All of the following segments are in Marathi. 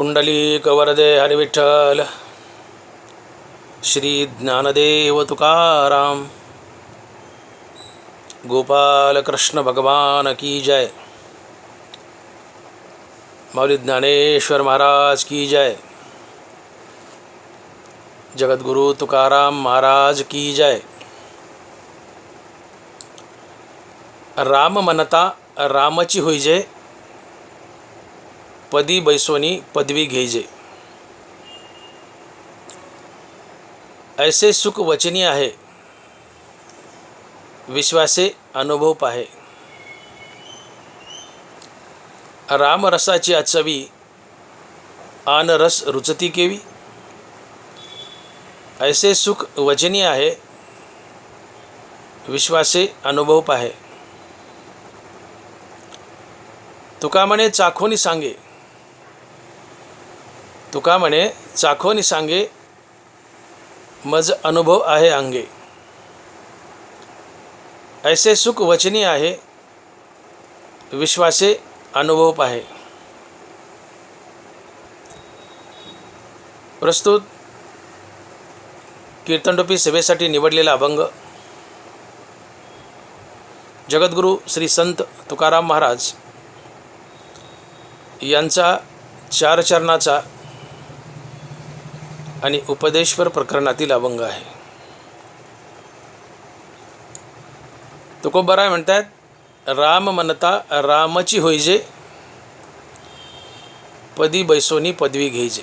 पुंडलिक कवरदे हरिविठ्ठल। श्री ज्ञानदेव तुकाराम। गोपाल कृष्ण भगवान की जय। मौली ज्ञानेश्वर महाराज की जय। जगद्गुरु तुकाराम महाराज की जय। राम मनता रामची होईजे पदी बैसोनी पदवी घेजे ऐसे सुख वचनी आहे. विश्वासे अनुभव पाहे. रामरसाची आचवी आनरस रुचती केवी. ऐसे सुख वचनी आहे. विश्वासे अनुभव पाहे. तुका म्हणे चाखोनी सांगे. तुका म्हणे चाखोनी सांगे मज अनुभव आहे अंगे. ऐसे सुख वचनी आहे विश्वासे अनुभव पाहे. प्रस्तुत कीर्तनटोपी सेवेसाठी निवडलेला अभंग. जगद्गुरू श्री संत तुकाराम महाराज यांचा चार चरणाचा आणि उपदेश्वर प्रकरणातील अभंग आहे. तुकोबराय म्हणतात राम म्हणता रामची होईजे पदी बैसोनी पदवी घेईजे.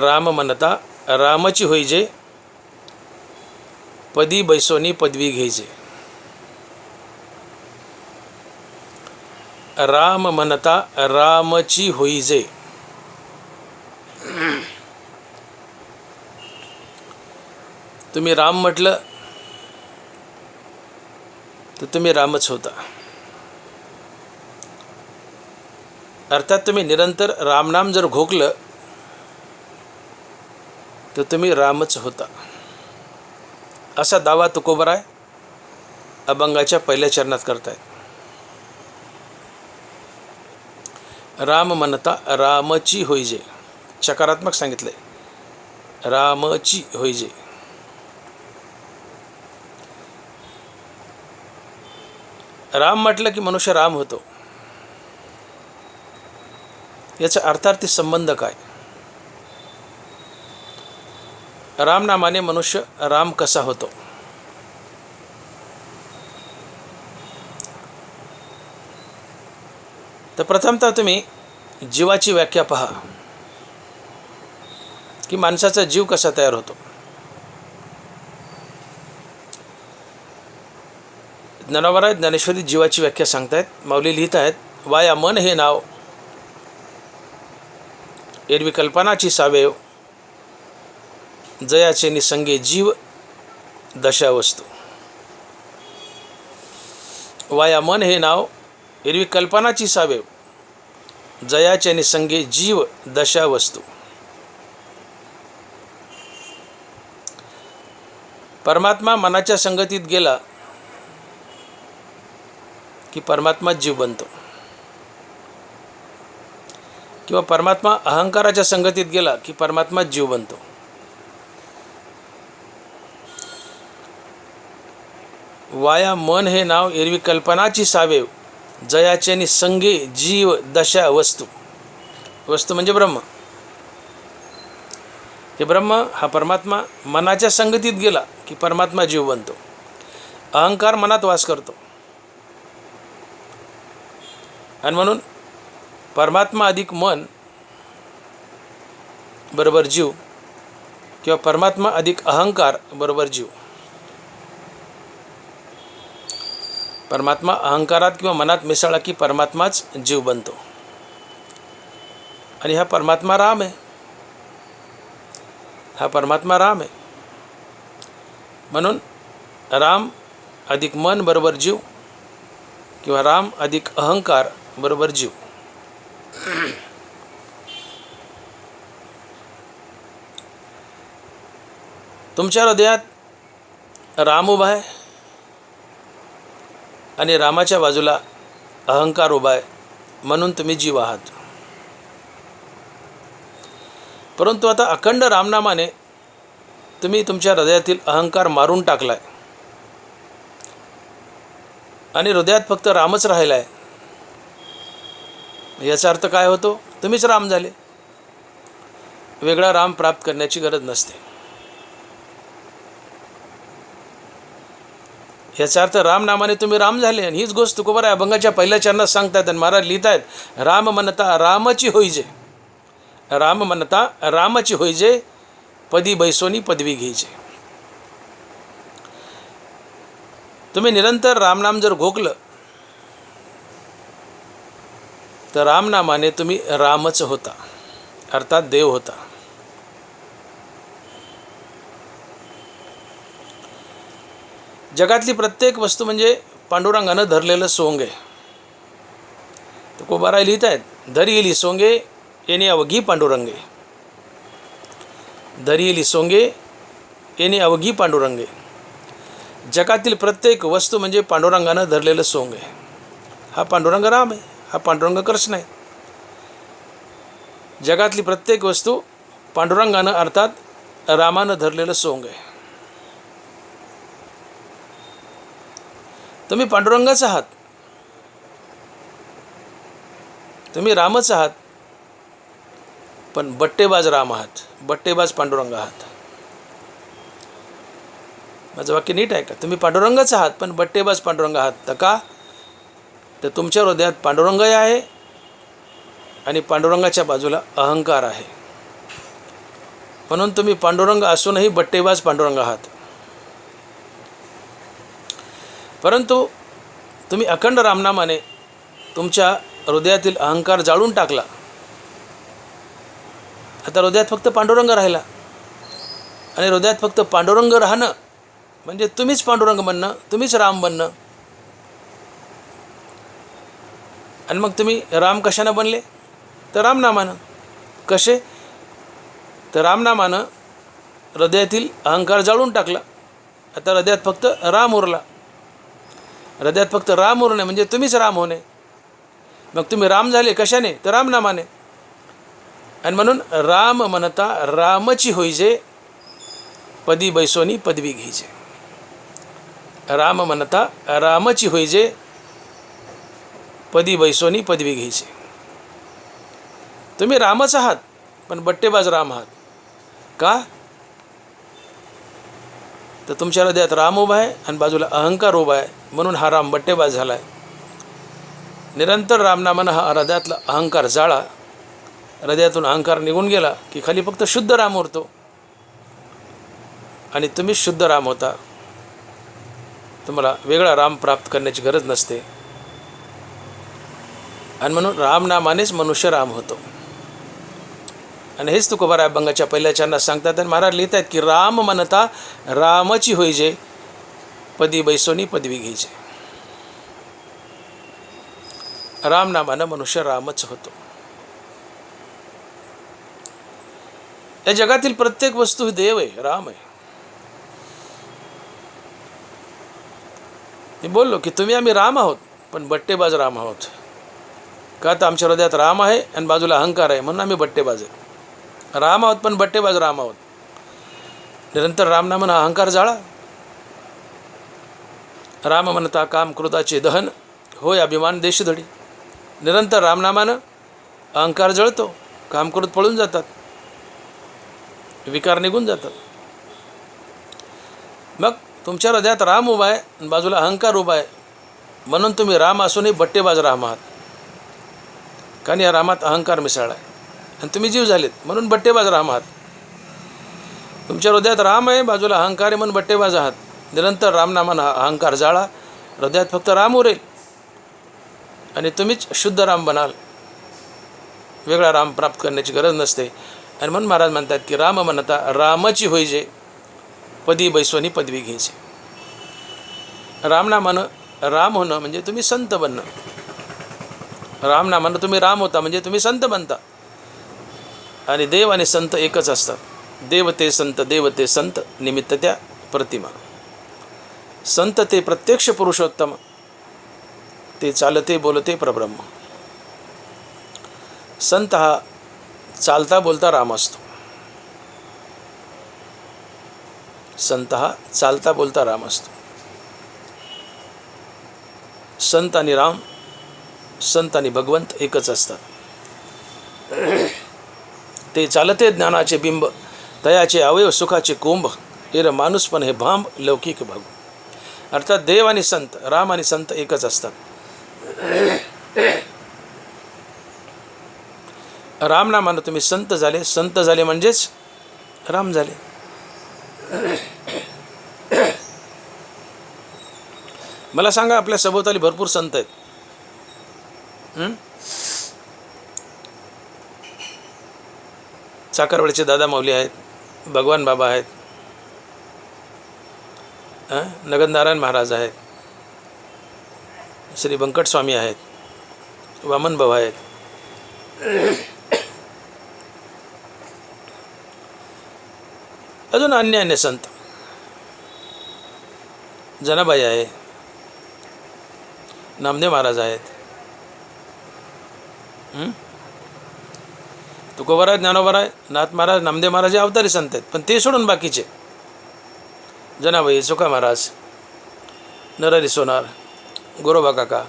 राम म्हणता रामची होईजे पदी बैसोनी पदवी घ्यायचे राम म्हणता रामची होईजे. तुम्ही राम म्हटलं तर तुम्ही रामच होता. अर्थात तुम्ही निरंतर रामनाम जर घोकलं तर तुम्ही रामच होता. असा दावा तुकोबराय अभंगाच्या पहिल्या चरणात करतायत. राम म्हणता रामची होईजे सकारात्मक सांगितलंय. रामची होईजे राम म्हटलं की मनुष्य राम होतो. याचा अर्थार्थी संबंध काय? रामनामाने मनुष्य राम कसा होतो? तर प्रथमतः तुम्ही जीवाची व्याख्या पहा की माणसाचा जीव कसा तयार होतो? ज्ञानोबराय ज्ञानेश्वरी जीवाची व्याख्या सांगतायत. माऊली लिहित आहेत वाया मन हे नाव एरवी कल्पनाची सावेव जयाचे निसंगे जीव दशावस्तू वाया मन हे नाव एरवी कल्पनाची सावेव जयाचे निसंगे जीव दशावस्तू परमात्मा मनाच्या संगतीत गेला की परमात्मा जीव बनतो. किंवा परमात्मा अहंकाराच्या संगतीत गेला की परमात्मा जीव बनतो. वाया मन हे नाव एरवी कल्पनाची सावेव जयाचे आणि संगे जीव दशा वस्तू. वस्तू म्हणजे ब्रह्म. हे ब्रह्म हा परमात्मा मनाच्या संगतीत गेला की परमात्मा जीव बनतो. अहंकार मनात वास करतो. आणि म्हणून परमात्मा अधिक मन बरोबर जीव किंवा परमात्मा अधिक अहंकार बरोबर जीव. परमात्मा अहंकारात किंवा मनात मिसळला की परमात्माच जीव बनतो. आणि हा परमात्मा राम आहे. हा परमात्मा राम आहे. म्हणून राम अधिक मन बरोबर जीव किंवा राम अधिक अहंकार बरोबर जीव. तुमच्या हृदयात राम उभा आहे आणि रामाच्या बाजूला अहंकार उभा आहे म्हणून तुम्ही जीव आहात. परंतु आता अखंड रामनामाने तुम्ही तुमच्या हृदयातील अहंकार मारून टाकला आहे आणि हृदयात फक्त रामच राहिला आहे याचा अर्थ काय होतो? तुम्हीच राम झाले. वेगळा राम प्राप्त करण्याची गरज नसते. याचा अर्थ रामनामाने तुम्ही राम झाले आणि हीच गोष्ट तुकोबर आहे अभंगाच्या पहिल्या चरणात सांगतायत आणि महाराज लिहितायत राम म्हणता रामाची होईजे राम म्हणता रामाची होईजे पदी बैसोनी पदवी घ्यायचे. तुम्ही निरंतर रामनाम जर घोकलं तर रामनामाने तुम्ही रामच होता अर्थात देव होता. जगातली प्रत्येक वस्तू म्हणजे पांडुरंगानं धरलेलं सोंग आहे. कोबाराय लिहित आहेत धरी येली सोंगे येणे अवघी पांडुरंगे. धरी येली सोंगे येणे अवघी पांडुरंगे. जगातील प्रत्येक वस्तू म्हणजे पांडुरंगानं धरलेलं सोंग आहे. हा पांडुरंग राम आहे. हा पांडुरंग कृष्ण आहे जगातली प्रत्येक वस्तू पांडुरंगानं अर्थात रामानं धरलेलं सोंग आहे. तुम्ही पांडुरंगाच आहात. तुम्ही रामच आहात. पण बट्टेबाज राम आहात. बट्टेबाज पांडुरंग आहात. माझं वाक्य नीट आहे का? तुम्ही पांडुरंगच आहात पण बट्टेबाज पांडुरंग आहात. तर का? तर तुमच्या हृदयात पांडुरंगही आहे आणि पांडुरंगाच्या बाजूला अहंकार आहे. म्हणून तुम्ही पांडुरंग असूनही बट्टेबाज पांडुरंग आहात. परंतु तुम्ही अखंड रामनामाने तुमच्या हृदयातील अहंकार जाळून टाकला. आता हृदयात फक्त पांडुरंग राहिला. आणि हृदयात फक्त पांडुरंग राहणं म्हणजे तुम्हीच पांडुरंग बनणं तुम्हीच राम बनणं आणि मग तुम्ही राम कशानं बनले? तर रामनामानं. कसे? तर रामनामानं हृदयातील अहंकार जाळून टाकला. आता हृदयात फक्त राम उरला. हृदयात फक्त राम उरणे म्हणजे तुम्हीच राम होणे. मग तुम्ही राम झाले कशाने? तर रामनामाने. आणि म्हणून राम म्हणता रामची होईजे पदी बैसोनी पदवी घ्यायचे. राम म्हणता रामची होईजे पदी बैसोनी पदवी घ्यायचे. तुम्ही रामच आहात पण बट्टेबाज राम आहात. का? तर तुमच्या हृदयात राम उभा आहे आणि बाजूला अहंकार उभा आहे म्हणून हा राम बट्टेबाज झाला आहे निरंतर रामनामानं हा हृदयातला अहंकार जाळा. हृदयातून अहंकार निघून गेला की खाली फक्त शुद्ध राम उरतो. आणि तुम्ही शुद्ध राम होता. तुम्हाला वेगळा राम प्राप्त करण्याची गरज नसते. आणि म्हणून रामनामानेच मनुष्य राम होतो. आणि हेच तुकोबार अभंगाच्या पहिल्या चरणात सांगतात आणि महाराज लिहित आहेत की राम म्हणता रामाची होईजे पदी बैसोनी पदवी घ्यायचे रामनामानं मनुष्य रामच होतो. या जगातील प्रत्येक वस्तू ही देव आहे राम आहे. मी बोललो की तुम्ही आम्ही राम आहोत पण बट्टेबाज राम आहोत. का तर आमच्या हृदयात राम आहे आणि बाजूला अहंकार आहे म्हणून आम्ही बट्टेबाज आहे. राम आहोत पण बट्टेबाज राम आहोत. निरंतर रामनामन अहंकार जाळा. राम म्हणता काम कृताचे दहन होय अभिमान देशधडी निरंतर रामनामानं अहंकार जळतो काम पळून जातात. विकार निघून जातात. मग तुमच्या हृदयात राम उभा आहे आणि बाजूला अहंकार उभा आहे. म्हणून तुम्ही राम असूनही बट्टेबाज राम आहात. कारण या रामात अहंकार मिसळला आहे आणि तुम्ही जीव झालेत म्हणून बट्टेबाज राम आहात. तुमच्या हृदयात राम आहे बाजूला अहंकार आहे म्हणून बट्टेबाज आहात. निरंतर रामनामानं अहंकार जाळा हृदयात फक्त राम उरेल. आणि तुम्हीच शुद्ध राम बनाल. वेगळा राम प्राप्त करण्याची गरज नसते. आणि म्हणून महाराज म्हणतात की राम म्हणता रामाची होईजे पदी बैसवनी पदवी घ्यायची रामनामानं राम होणं म्हणजे तुम्ही संत बनणं. रामनामानं तुम्ही राम होता म्हणजे तुम्ही संत बनता. आणि देव आणि संत एकच असतात. देव ते संत देव ते संत निमित्त त्या प्रतिमा. संत ते प्रत्यक्ष पुरुषोत्तम. ते चालते बोलते प्रब्रह्म. संत हा चालता बोलता राम असतो. संत हा चालता बोलता राम असतो. संत आणि राम संत आणि भगवंत एकच असतात. ते चालते ज्ञानाचे बिंब तयाचे अवयव सुखाचे कुंभ एर माणूस पण हे भांब लौकिक भागू. अर्थात देव आणि संत राम आणि संत एकच असतात. राम नामानं तुम्ही संत झाले. संत झाले म्हणजेच राम झाले. मला सांगा आपल्या सभोवताली भरपूर संत आहेत. हं? चाकरवाडीचे दादा माऊली आहेत भगवान बाबा आहेत हं? नगरनारायण महाराज आहेत श्री व्यंकटस्वामी आहेत वामन भाऊ आहेत अजून अन्य अन्य संत जनाबाई आहे नामदेव महाराज आहेत हं? तुकोबाराय ज्ञानोबाराय नाथ महाराज नामदेव महाराज हे अवतारी संत आहेत. पण ते सोडून बाकीचे. जनाबाई सुखा महाराज नरहरी सोनार गोरोबा काका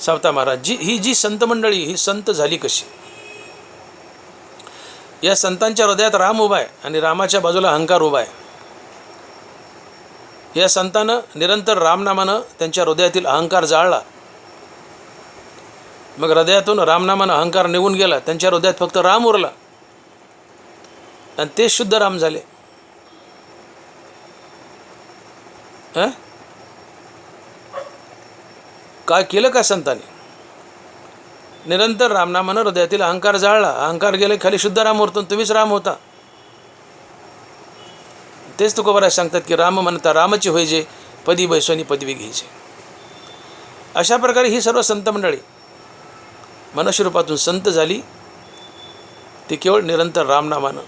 सावता महाराज जी ही जी संत मंडळी ही संत झाली कशी? या संतांच्या हृदयात राम उभा आहे आणि रामाच्या बाजूला अहंकार उभा आहे. या संतानं निरंतर रामनामानं त्यांच्या हृदयातील अहंकार जाळला. मग हृदयातून रामनामानं अहंकार निघून गेला. त्यांच्या हृदयात फक्त राम उरला. आणि ते शुद्ध राम झाले. काय केलं का संतांनी? निरंतर रामनामानं हृदयातील अहंकार जाळला. अहंकार गेले खाली शुद्ध राम उरतो तुम्हीच राम होता. तेच तुकोबराज सांगतात की राम म्हणता रामची होय जे पदी बैसोनी पदवी घ्यायचे अशा प्रकारे ही सर्व संत मंडळी मनुष्यरूपातून संत झाली ती केवळ निरंतर रामनामानं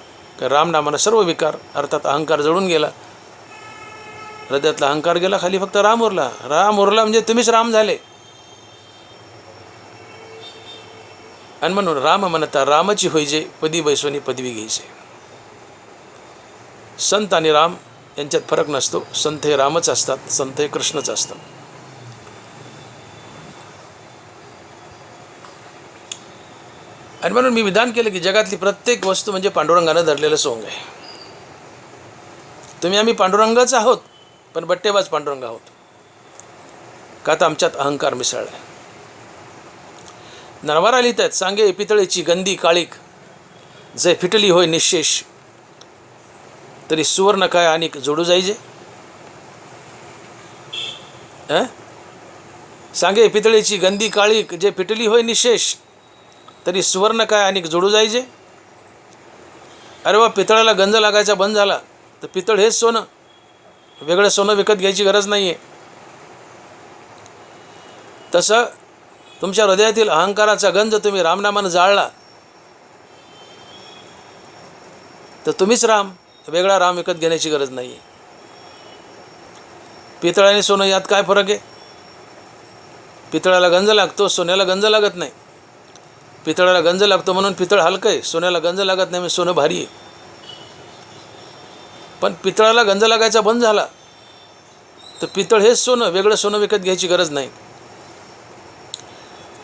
रामनामानं सर्व विकार अर्थात अहंकार जळून गेला. हृदयातला अहंकार गेला खाली फक्त राम उरला. राम उरला म्हणजे तुम्हीच राम झाले. आणि म्हणून राम म्हणता रामाची होईजे पदी बैसवनी पदवी घ्यायचे. संत आणि राम यांच्यात फरक नसतो. संत हे रामच असतात संत हे कृष्णच असतात. आणि म्हणून मी विधान केलं की जगातली प्रत्येक वस्तू म्हणजे पांडुरंगानं धरलेलं सोंग आहे. तुम्ही आम्ही पांडुरंगच आहोत पण बट्टेबाज पांडुरंग आहोत. का तर आमच्यात अहंकार मिसळला आहे. नरवारा लिहित आहेत सांगे पितळेची गंदी काळीक. जे फिटली होय निशेष तरी सुवर्ण काय आणि जोडू जायचे सांगे पितळेची गंदी काळीक जे फिटली होय निशेष तरी सुवर्ण काय आणि जोडू जायचे? अरे वा पितळाला गंज लागायचा बंद झाला. तर पितळ हेच सोनं. वेगळं सोनं विकत घ्यायची गरज नाही आहे तसं तुमच्या हृदयातील अहंकाराचा गंज तुम्ही रामनामानं जाळला. तर तुम्हीच राम वेगळा राम विकत घेण्याची गरज नाही आहे पितळ आणि सोनं यात काय फरक आहे? पितळाला गंज लागतो सोन्याला गंज लागत नाही. पितळाला गंज लागतो म्हणून पितळ हलकं आहे. सोन्याला गंज लागत नाही म्हणजे सोनं भारी आहे. पण पितळाला गंज लागायचा बंद झाला तर पितळ हेच सोनं वेगळं सोनं विकत घ्यायची गरज नाही.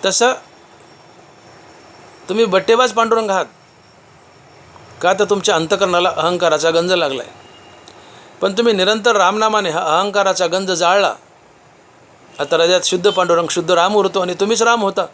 तसं तुम्ही बट्टेबाज पांडुरंग आहात का तर तुमच्या अंतकरणाला अहंकाराचा गंज लागला आहे पण तुम्ही निरंतर रामनामाने हा अहंकाराचा गंज जाळला. आता हृदयात शुद्ध पांडुरंग शुद्ध राम उरतो आणि तुम्हीच राम होता.